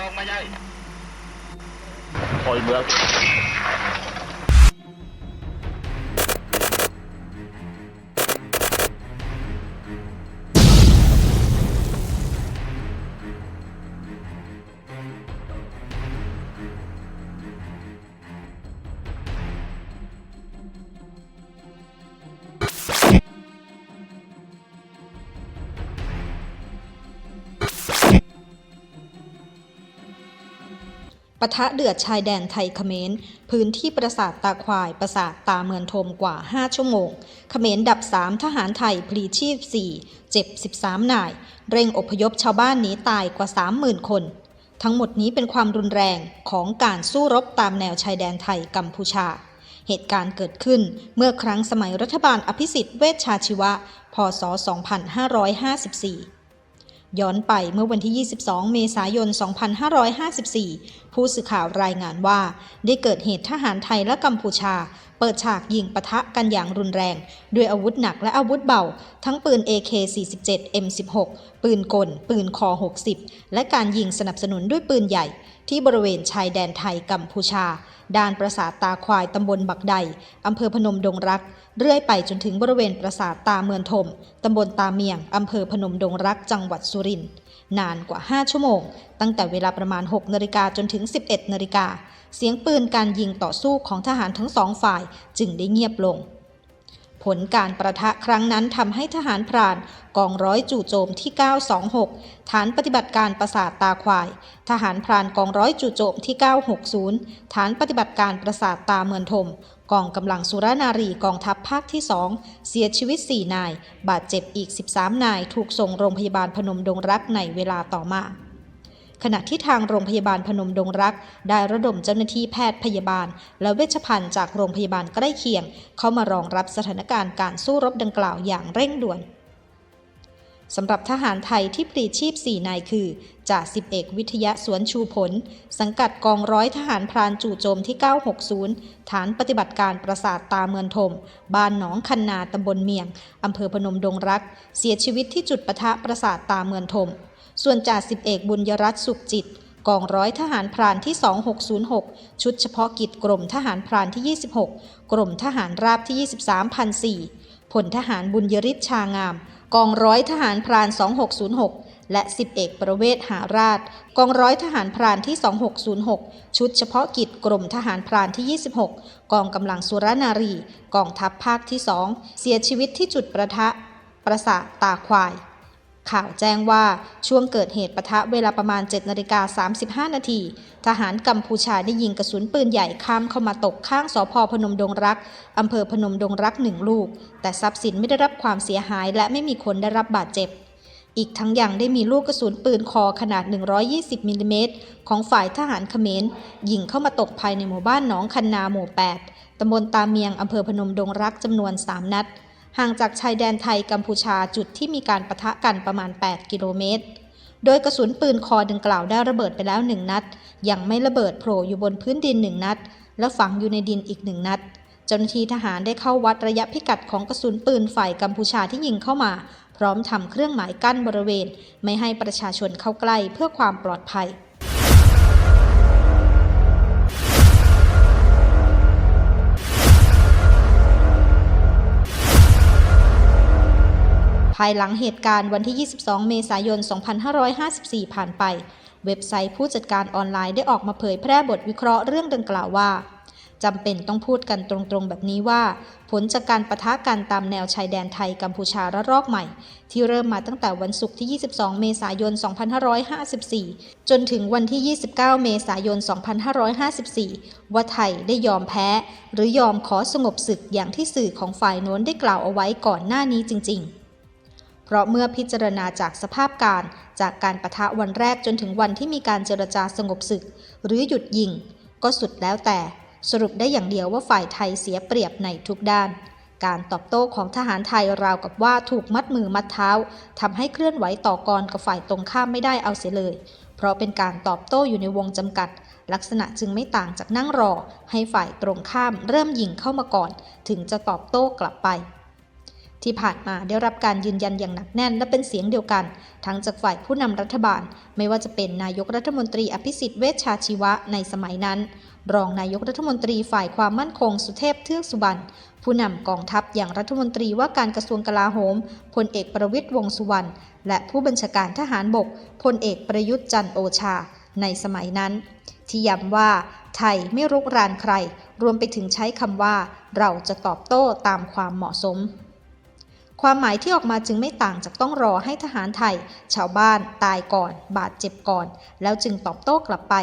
ตองมาใหญ่คอยเมือง ปะทะเดือดชายแดนไทยเขมร พื้นที่ปราสาทตาควายปราสาทตาเมืองทมกว่า 5 ชั่วโมง เขมรดับ 3 ทหารไทยพลีชีพ 4 เจ็บ 13 นาย เร่งอพยพชาวบ้านหนีตายกว่า 30,000 คน ทั้งหมดนี้เป็นความรุนแรงของการสู้รบตามแนวชายแดนไทยกัมพูชา เหตุการณ์เกิดขึ้นเมื่อครั้งสมัยรัฐบาลอภิสิทธิ์เวชชาชีวะ พศ 2554 ย้อนไปเมื่อวันที่ 22 เมษายน 2554 ผู้สื่อข่าวรายงานว่า ได้เกิดเหตุทหารไทยและกัมพูชา เปิดฉากยิงปะทะกันอย่างรุนแรง ด้วยอาวุธหนักและอาวุธเบา ทั้งปืน AK-47 M16 ปืนกล ปืนคอ 60 และการยิงสนับสนุนด้วยปืนใหญ่ ที่บริเวณชายแดนไทยกัมพูชาด้านปราสาทตาควายตำบลบักใดอำเภอพนมดงรัก เรื่อยไปจนถึงบริเวณปราสาทตาเมืองทม ตำบลตาเมียง อำเภอพนมดงรัก จังหวัดสุรินทร์ นานกว่า 5 ชั่วโมง ตั้งแต่เวลาประมาณ 6นาฬิกาจนถึง 11นาฬิกา เสียงปืนการยิงต่อสู้ของทหารทั้งสองฝ่ายจึงได้เงียบลง ผลการประทะครั้งนั้นทำให้ทหารพรานกองร้อยจู่โจมที่ 926 ฐานปฏิบัติการปราสาทตาควาย ทหารพรานกองร้อยจู่โจมที่ 960 ฐานปฏิบัติการปราสาทตาเมืองทม กองกำลังสุรนารีกองทัพภาคที่ 2 เสียชีวิต 4 นาย บาดเจ็บอีก 13 นาย ถูกส่งโรงพยาบาลพนมดงรักในเวลาต่อมา ขณะที่ทางโรงพยาบาลพนมดงรัก ได้ระดมเจ้าหน้าที่แพทย์พยาบาล และเวชภัณฑ์จากโรงพยาบาลใกล้เคียง เข้ามารองรับสถานการณ์การสู้รบดังกล่าวอย่างเร่งด่วน สำหรับทหารไทยที่ปลีชีพ 4 นายคือจ่าสิบเอกวิทยะสวนชูผล สังกัดกองร้อยทหารพรานจู่โจมที่ 960 ฐานปฏิบัติการปราสาทตาเมืองทม บ้านหนองคันนาตำบลเมียง อำเภอพนมดงรัก เสียชีวิตที่จุดปะทะปราสาทตาเมืองทม ส่วนจ่าสิบเอกบุญยรัตน์สุขจิตกองร้อยทหารพรานที่ 2606 ชุดเฉพาะกิจกรมทหารพรานที่ 26 กรมทหารราบที่ 23พันสี่พลทหารบุญยริศชางาม กองร้อยทหารพราน 2606 และสิบเอกประเวศหาราช กองร้อยทหารพรานที่ 2606 ชุดเฉพาะกิจกรมทหารพรานที่ 26 กองกำลังสุรนารี กองทัพภาคที่ 2 เสียชีวิตที่จุดประทะ ประสาทตาควาย ข่าวแจ้งว่าช่วงเกิดเหตุปะทะเวลาประมาณ 7นาฬิกา35 นาที ทหารกัมพูชาได้ยิงกระสุนปืนใหญ่ข้ามเข้ามาตกข้างสพพนมดงรัก อำเภอพนมดงรักหนึ่งลูก แต่ทรัพย์สินไม่ได้รับความเสียหายและไม่มีคนได้รับบาดเจ็บ อีกทั้งยังได้มีลูกกระสุนปืนคอขนาด 120มิลลิเมตรของฝ่ายทหารเขมรยิงเข้ามาตกภายในหมู่บ้านหนองคันนาหมู่ 8ตำบลตาเมียงอำเภอพนมดงรักจำนวน 3 นัด ห่างจากชายแดนไทยกัมพูชาจุดที่มีการปะทะกันประมาณ 8 กิโลเมตร โดยกระสุนปืนคอดังกล่าวได้ระเบิดไปแล้วหนึ่งนัด ยังไม่ระเบิดโผล่อยู่บนพื้นดินหนึ่งนัด และฝังอยู่ในดินอีกหนึ่งนัด เจ้าหน้าที่ทหารได้เข้าวัดระยะพิกัดของกระสุนปืนฝ่ายกัมพูชาที่ยิงเข้ามา พร้อมทำเครื่องหมายกั้นบริเวณ ไม่ให้ประชาชนเข้าใกล้เพื่อความปลอดภัยายหลังเหตุการณ์วันที่ 22 เมษายน 2554 ผ่านไป เว็บไซต์ผู้จัดการออนไลน์ได้ออกมาเผยแพร่บทวิเคราะห์เรื่องดังกล่าวว่าจำเป็นต้องพูดกันตรงๆแบบนี้ว่า ผลจากการประทะกันตามแนวชายแดนไทยกัมพูชาระลอกใหม่ ที่เริ่มมาตั้งแต่วันศุกร์ที่ 22 เมษายน 2554 จนถึงวันที่ 29 เมษายน 2554 ว่าไทยได้ยอมแพ้ หรือยอมขอสงบศึกอย่างที่สื่อของฝ่ายโน้นได้กล่าวเอาไว้ก่อนหน้านี้จริง ๆ เพราะเมื่อพิจารณาจากสภาพการจากการประทะวันแรกจนถึงวันที่มีการเจรจาสงบศึก หรือหยุดยิง ก็สุดแล้วแต่ สรุปได้อย่างเดียวว่าฝ่ายไทยเสียเปรียบในทุกด้าน การตอบโต้ของทหารไทยราวกับว่าถูกมัดมือมัดเท้าทำให้เคลื่อนไหวต่อกรกับฝ่ายตรงข้ามไม่ได้เอาเสียเลย เพราะเป็นการตอบโต้อยู่ในวงจำกัดลักษณะจึงไม่ต่างจากนั่งรอ ให้ฝ่ายตรงข้ามเริ่มยิงเข้ามาก่อน ถึงจะตอบโต้กลับไป ที่ผ่านมาได้รับการยืนยันอย่างหนักแน่นและเป็นเสียงเดียวกัน ทั้งจากฝ่ายผู้นำรัฐบาล ไม่ว่าจะเป็นนายกรัฐมนตรีอภิสิทธิ์เวชชาชีวะในสมัยนั้น รองนายกรัฐมนตรีฝ่ายความมั่นคงสุเทพเทือกสุบรรณผู้นำกองทัพอย่างรัฐมนตรีว่าการกระทรวงกลาโหมพลเอกประวิตรวงษ์สุวรรณและผู้บัญชาการทหารบกพลเอกประยุทธ์จันโอชา ในสมัยนั้น ที่ย้ำว่าไทยไม่รุกรานใคร รวมไปถึงใช้คำว่า เราจะตอบโต้ตามความเหมาะสม ความหมายที่ออกมาจึงไม่ต่างจากต้องรอให้ทหารไทย ชาวบ้านตายก่อน บาดเจ็บก่อน แล้วจึงตอบโต้กลับไป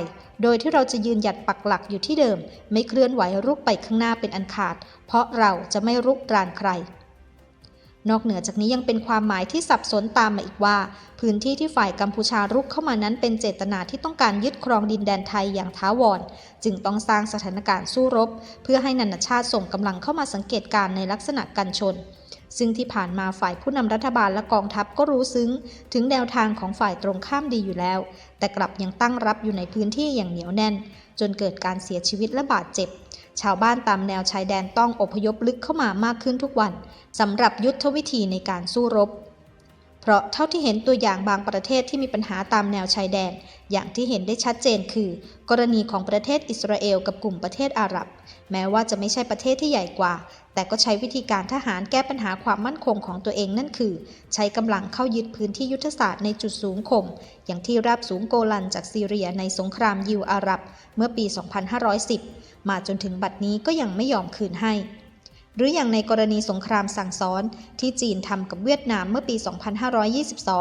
โดยที่เราจะยืนหยัดปักหลักอยู่ที่เดิม ไม่เคลื่อนไหวรุกไปข้างหน้าเป็นอันขาด เพราะเราจะไม่รุกรานใคร นอกเหนือจากนี้ยังเป็นความหมายที่สับสนตามมาอีกว่า พื้นที่ที่ฝ่ายกัมพูชารุกเข้ามานั้นเป็นเจตนาที่ต้องการยึดครองดินแดนไทยอย่างท้าวร จึงต้องสร้างสถานการณ์สู้รบ เพื่อให้นานาชาติส่งกำลังเข้ามาสังเกตการณ์ในลักษณะกันชน ซึ่งที่ผ่านมาฝ่ายผู้นำรัฐบาลและกองทัพก็รู้ซึ้ง ถึงแนวทางของฝ่ายตรงข้ามดีอยู่แล้ว แต่กลับยังตั้งรับอยู่ในพื้นที่อย่างเหนียวแน่น จนเกิดการเสียชีวิตและบาดเจ็บ ชาวบ้านตามแนวชายแดนต้องอพยพลึกเข้ามามากขึ้นทุกวันสำหรับยุทธวิธีในการสู้รบ เพราะเท่าที่เห็นตัวอย่างบางประเทศที่มีปัญหาตามแนวชายแดน อย่างที่เห็นได้ชัดเจนคือ กรณีของประเทศอิสราเอลกับกลุ่มประเทศอาหรับ แม้ว่าจะไม่ใช่ประเทศที่ใหญ่กว่า แต่ก็ใช้วิธีการทหารแก้ปัญหาความมั่นคงของตัวเองนั่นคือ ใช้กำลังเข้ายึดพื้นที่ยุทธศาสตร์ในจุดสูงข่มอย่างที่ราบสูงโกลันจากซีเรียในสงครามยิวอาหรับ เมื่อปี 2510 มาจนถึงบัดนี้ก็ยังไม่ยอมคืนให้ หรืออย่างในกรณีสงครามสั่งสอนที่จีนทำกับเวียดนามเมื่อปี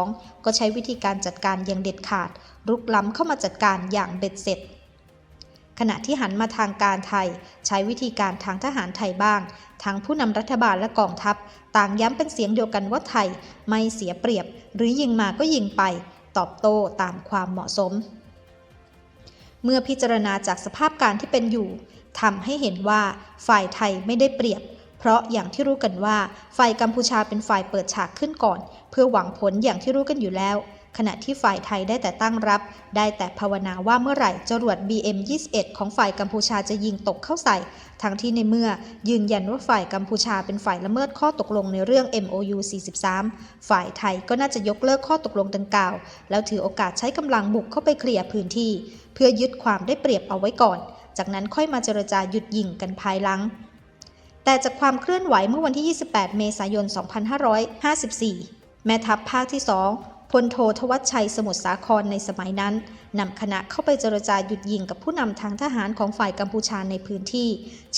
2522 ก็ใช้วิธีการจัดการอย่างเด็ดขาด รุกล้ำเข้ามาจัดการอย่างเบ็ดเสร็จ ขณะที่หันมาทางการไทย ใช้วิธีการทางทหารไทยบ้าง ทั้งผู้นำรัฐบาลและกองทัพ ต่างย้ำเป็นเสียงเดียวกันว่าไทยไม่เสียเปรียบ หรือยิงมาก็ยิงไป ตอบโต้ตามความเหมาะสม เมื่อพิจารณาจากสภาพการที่เป็นอยู่ทำให้เห็นว่าฝ่ายไทยไม่ได้เปรียบ เพราะอย่างที่รู้กันว่าฝ่ายกัมพูชาเป็นฝ่ายเปิดฉากขึ้นก่อน เพื่อหวังผลอย่างที่รู้กันอยู่แล้ว ขณะที่ฝ่ายไทยได้แต่ตั้งรับ ได้แต่ภาวนาว่าเมื่อไหร่จรวด BM21 ของฝ่ายกัมพูชาจะยิงตกเข้าใส่ ทั้งที่ในเมื่อยืนยันว่าฝ่ายกัมพูชาเป็นฝ่ายละเมิดข้อตกลงในเรื่อง MOU 43 ฝ่ายไทยก็น่าจะยกเลิกข้อตกลงดังกล่าว แล้วถือโอกาสใช้กำลังบุกเข้าไปเคลียร์พื้นที่ เพื่อยึดความได้เปรียบเอาไว้ก่อน จากนั้นค่อยมาเจรจาหยุดยิงกันภายหลังแต่จากความเคลื่อนไหวเมื่อวันที่ 28 เมษายน 2554 แม่ทัพภาคที่ 2 พลโททวัชชัยสมุทรสาครในสมัยนั้นนำคณะเข้าไปเจรจาหยุดยิงกับผู้นำทางทหารของฝ่ายกัมพูชาในพื้นที่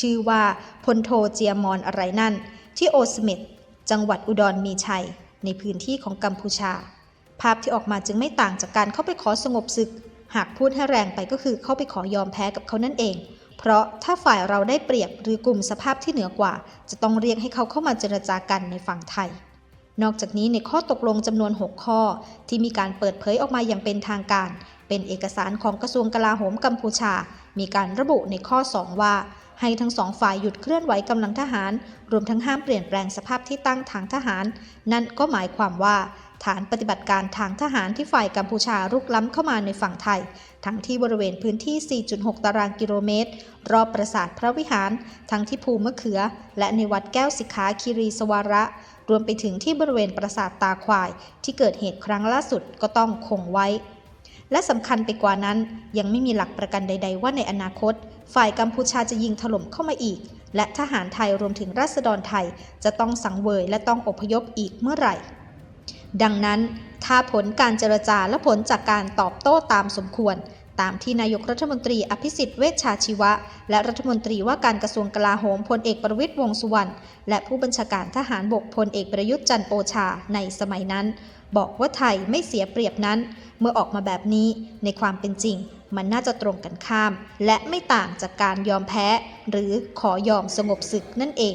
ชื่อว่าพลโทเจียมอนอะไรนั่น ที่โอสเมดจังหวัดอุดรมีชัย ในพื้นที่ของกัมพูชา ภาพที่ออกมาจึงไม่ต่างจากการเข้าไปขอสงบศึก หากพูดให้แรงไปก็คือเข้าไปขอยอมแพ้กับเขานั่นเอง เพราะถ้าฝ่ายเราได้เปรียบหรือกลุ่มสภาพที่เหนือกว่า จะต้องเรียกให้เขาเข้ามาเจรจากันในฝั่งไทย นอกจากนี้ในข้อตกลงจำนวน 6 ข้อ ที่มีการเปิดเผยออกมาอย่างเป็นทางการ เป็นเอกสารของกระทรวงกลาโหมกัมพูชา มีการระบุในข้อ 2 ว่า ให้ทั้งสองฝ่ายหยุดเคลื่อนไหวกำลังทหาร รวมทั้งห้ามเปลี่ยนแปลงสภาพที่ตั้งทางทหาร นั่นก็หมายความว่า ฐานปฏิบัติการทางทหารที่ฝ่ายกัมพูชารุกล้ำเข้ามาในฝั่งไทย ทั้งที่บริเวณพื้นที่ 4.6 ตารางกิโลเมตร รอบปราสาทพระวิหาร ทั้งที่ภูมะเขือ และในวัดแก้วสิกขาคีรีสวาระ รวมไปถึงที่บริเวณปราสาทตาควาย ที่เกิดเหตุครั้งล่าสุดก็ต้องคงไว้ และสำคัญไปกว่านั้น ยังไม่มีหลักประกันใด ๆ ว่าในอนาคต ฝ่ายกัมพูชาจะยิงถล่มเข้ามาอีก และทหารไทยรวมถึงราษฎรไทย จะต้องสังเวยและต้องอพยพอีกเมื่อไหร่ ดังนั้นถ้าผลการเจรจาและผลจากการตอบโต้ตามสมควร ตามที่นายกรัฐมนตรีอภิสิทธิ์เวชชาชีวะ และรัฐมนตรีว่าการกระทรวงกลาโหมพลเอกประวิตรวงสุวรรณและผู้บัญชาการทหารบกพลเอกประยุทธ์จันทร์โอชาในสมัยนั้น บอกว่าไทยไม่เสียเปรียบนั้น เมื่อออกมาแบบนี้ในความเป็นจริง มันน่าจะตรงกันข้าม และไม่ต่างจากการยอมแพ้ หรือขอยอมสงบศึกนั่นเอง